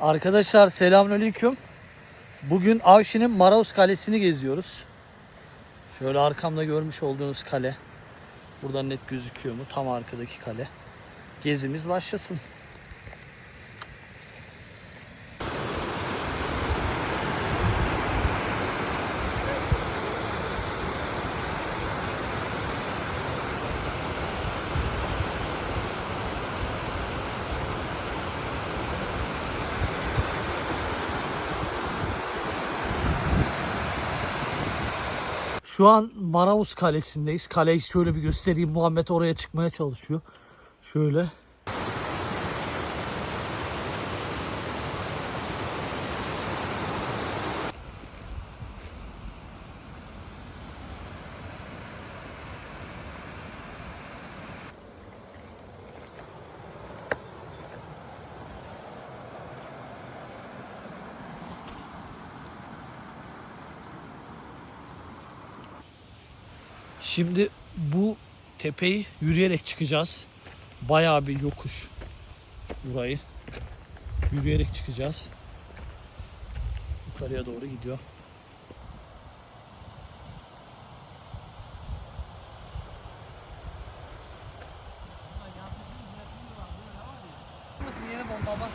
Arkadaşlar selamünaleyküm. Bugün Avşi'nin Maraus Kalesi'ni geziyoruz. Şöyle arkamda görmüş olduğunuz kale. Buradan net gözüküyor mu? Tam arkadaki kale. Gezimiz başlasın. Şu an Maraus Kalesi'ndeyiz. Kaleyi şöyle bir göstereyim. Muhammed oraya çıkmaya çalışıyor. Şöyle. Şimdi bu tepeyi yürüyerek çıkacağız. Bayağı bir yokuş burayı. Yürüyerek çıkacağız. Yukarıya doğru gidiyor. Yeni bomba bak.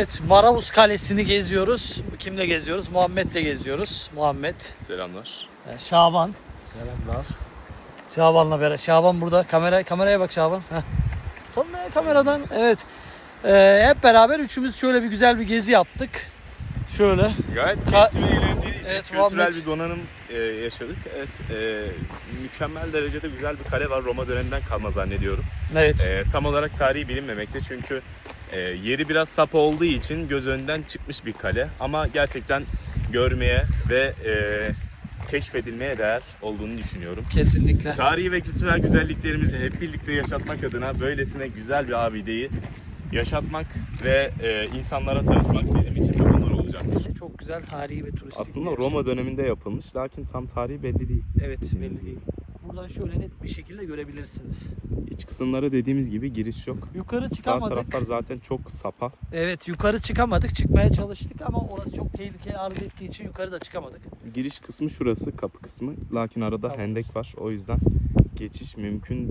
Evet, Maravus Kalesi'ni geziyoruz. Kimle geziyoruz? Muhammed'le geziyoruz. Muhammed, Selamlar. e, Şaban. Selamlar. Şaban'la beraber. Şaban burada. Kamera kameraya bak Şaban. Heh. Tanımaya kameradan. Evet. Ee, hep beraber üçümüz şöyle bir güzel bir gezi yaptık. Şöyle. Gayet Ka- keyifli ve eğlenceliydi. Evet, Kültürel Muhammed. bir donanım e, yaşadık. Evet, e, mükemmel derecede güzel bir kale var. Roma döneminden kalma zannediyorum. Evet. E, tam olarak tarihi bilinmemekte çünkü e, yeri biraz sapa olduğu için göz önünden çıkmış bir kale. Ama gerçekten görmeye ve e, keşfedilmeye değer olduğunu düşünüyorum. Kesinlikle. Tarihi ve kültürel güzelliklerimizi hep birlikte yaşatmak adına böylesine güzel bir abideyi yaşatmak ve e, insanlara tanıtmak bizim için bir onur olacaktır. Çok güzel tarihi ve turistik. Aslında. Roma döneminde yapılmış lakin tam tarihi belli değil. Evet. Belli. gibi. Buradan şöyle net bir şekilde görebilirsiniz. İç kısımları dediğimiz gibi giriş yok. Yukarı Sağ çıkamadık. taraflar zaten çok sapa. Evet yukarı çıkamadık. Çıkmaya çalıştık ama orası çok tehlikeli arz ettiği için yukarı da çıkamadık. Giriş kısmı şurası kapı kısmı. Lakin arada Tamam. hendek var. O yüzden geçiş mümkün değil.